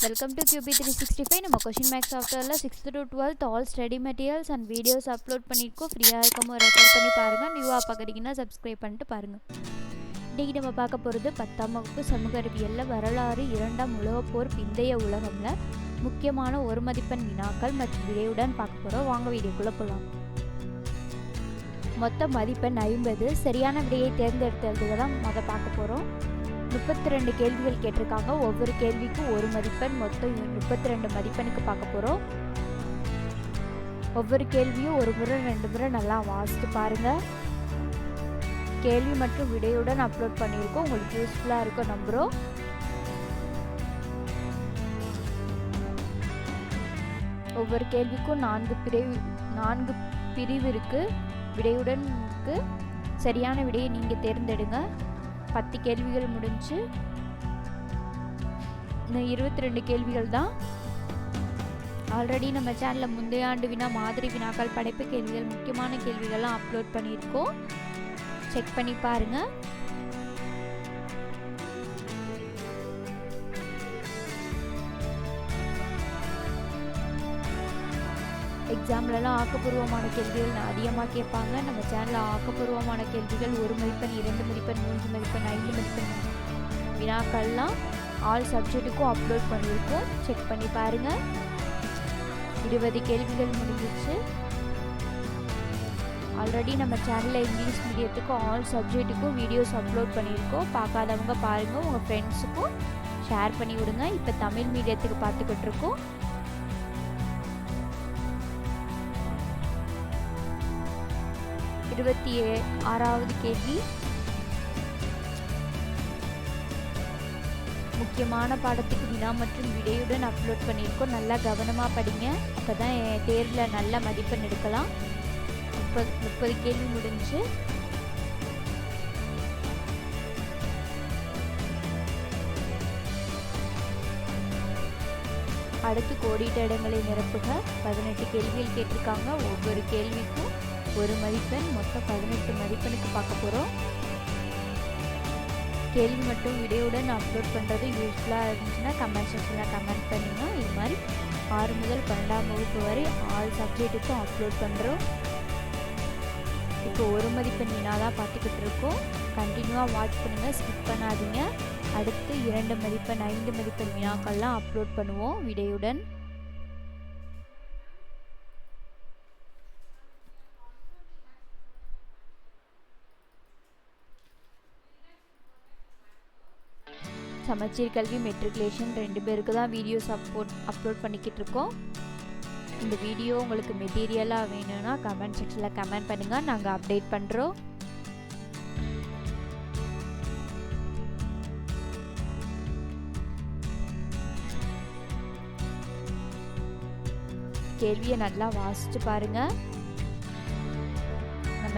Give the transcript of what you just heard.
Welcome to Q B three sixty five நம்ம question maths சாஃப்ட்வேரில் sixth to twelfth all study materials and videos upload பண்ணியிருக்கோம் ஃப்ரீயாக இருக்கும் record பண்ணி பாருங்கள் நியூவாக பார்க்குறீங்கன்னா சப்ஸ்கிரைப் பண்ணிட்டு பாருங்கள் இன்றைக்கி நம்ம பார்க்க போகிறது பத்தாம் வகுப்பு சமூக அறிவியலில் வரலாறு இரண்டாம் உலகப்போர் பிந்தைய உலகம்ல முக்கியமான ஒரு மதிப்பெண் வினாக்கள் மற்றும் விடையுடன் பார்க்க போகிறோம் வாங்க வீடியோக்குள்ளே போகலாம் மொத்த மதிப்பெண் ஐம்பது. சரியான விடையை தேர்ந்தெடுத்ததுக்கு தான் முதல் பார்க்க போகிறோம் முப்பத்தி ரெண்டு கேள்விகள் கேட்டிருக்காங்க. ஒவ்வொரு கேள்விக்கும் ஒரு மதிப்பெண் மொத்தம் முப்பத்தி ரெண்டு மதிப்பெண்ணுக்கு பார்க்க போகிறோம் ஒவ்வொரு கேள்வியும் ஒரு முறை ரெண்டு முறை நல்லா வாசித்து பாருங்கள் கேள்வி மற்றும் விடையுடன் அப்லோட் பண்ணியிருக்கோம். உங்களுக்கு யூஸ்ஃபுல்லாக இருக்கும் நம்புகிறோம் ஒவ்வொரு கேள்விக்கும் நான்கு பிரிவு நான்கு பிரிவு இருக்குது விடையுடன் இருக்கு சரியான விடையை நீங்கள் தேர்ந்தெடுங்க. பத்து கேள்விகள் முடிஞ்சு இருபத்தி ரெண்டு கேள்விகள் தான். ஆல்ரெடி நம்ம சேனலில் முந்தைய ஆண்டு வினா மாதிரி வினாக்கள் படைப்பு கேள்விகள் முக்கியமான கேள்விகள்லாம் அப்லோட் பண்ணியிருக்கோம். செக் பண்ணி பாருங்கள் எக்ஸாம்லலாம் ஆக்கப்பூர்வமான கேள்விகள் அதிகமாக கேட்பாங்க. நம்ம சேனலில் ஆக்கப்பூர்வமான கேள்விகள் ஒரு மதிப்பெண் இரண்டு மதிப்பெண் மூன்று மதிப்பெண் ஐந்து மதிப்பெண் வினாக்கள்லாம் ஆல் சப்ஜெக்ட்டுக்கும் அப்லோட் பண்ணியிருக்கோம். செக் பண்ணி பாருங்கள் இருபது கேள்விகள் முடிஞ்சிச்சு. ஆல்ரெடி நம்ம சேனலில் இங்கிலீஷ் மீடியத்துக்கும் ஆல் சப்ஜெக்ட்டுக்கும் வீடியோஸ் அப்லோட் பண்ணியிருக்கோம். பார்க்காதவங்க பாருங்கள் உங்கள் ஃப்ரெண்ட்ஸுக்கும் ஷேர் பண்ணி விடுங்க. இப்போ தமிழ் மீடியத்துக்கு பார்த்துக்கிட்டு இருக்கோம். இருபத்தி ஏ ஆறாவது கேள்வி. முக்கியமான பாடத்துக்கு வினா மற்றும் விடையுடன் அப்லோட் பண்ணியிருக்கோம். நல்லா கவனமாக படிங்க. அப்போ தான் தேர்வில் நல்ல மதிப்பெண் எடுக்கலாம். முப்பது முப்பது கேள்வி முடிஞ்சு. அடுத்து கோடிட்ட இடங்களை நிரப்புக. பதினெட்டு கேள்விகள் கேட்டிருக்காங்க. ஒவ்வொரு கேள்விக்கும் ஒரு மதிப்பெண் மொத்தம் பதினெட்டு மதிப்பெண்ணுக்கு பார்க்க போகிறோம் கேள்வி மட்டும் வீடியோவுடன் அப்லோட் பண்ணுறது யூஸ்ஃபுல்லாக இருந்துச்சுன்னா கமெண்ட் செக்ஷனில் கமெண்ட் பண்ணுங்க. இது மாதிரி ஆறு முதல் பன்னெண்டாம் வகுப்பு வரை ஆல் சப்ஜெக்ட்டுக்கும் அப்லோட் பண்ணுறோம் இப்போ ஒரு மதிப்பெண் வினாதான் பார்த்துக்கிட்டு இருக்கோம். கண்டினியூவாக வாட்ச் பண்ணுங்கள் ஸ்கிப் பண்ணாதீங்க. அடுத்து இரண்டு மதிப்பெண் ஐந்து மதிப்பெண் வினாக்கள்லாம் அப்லோட் பண்ணுவோம் விடையுடன். சமச்சீர் கல்வி மெட்ரிகுலேஷன் ரெண்டு பேருக்கு தான் வீடியோஸ் அப்லோட் அப்லோட் பண்ணிக்கிட்டு இருக்கோம் இந்த வீடியோ உங்களுக்கு மெட்டீரியலாக வேணும்னா கமெண்ட் செக்ஷனில் கமெண்ட் பண்ணுங்கள் நாங்கள் அப்டேட் பண்ணுறோம் கேள்வியை நல்லா வாசிச்சு பாருங்கள்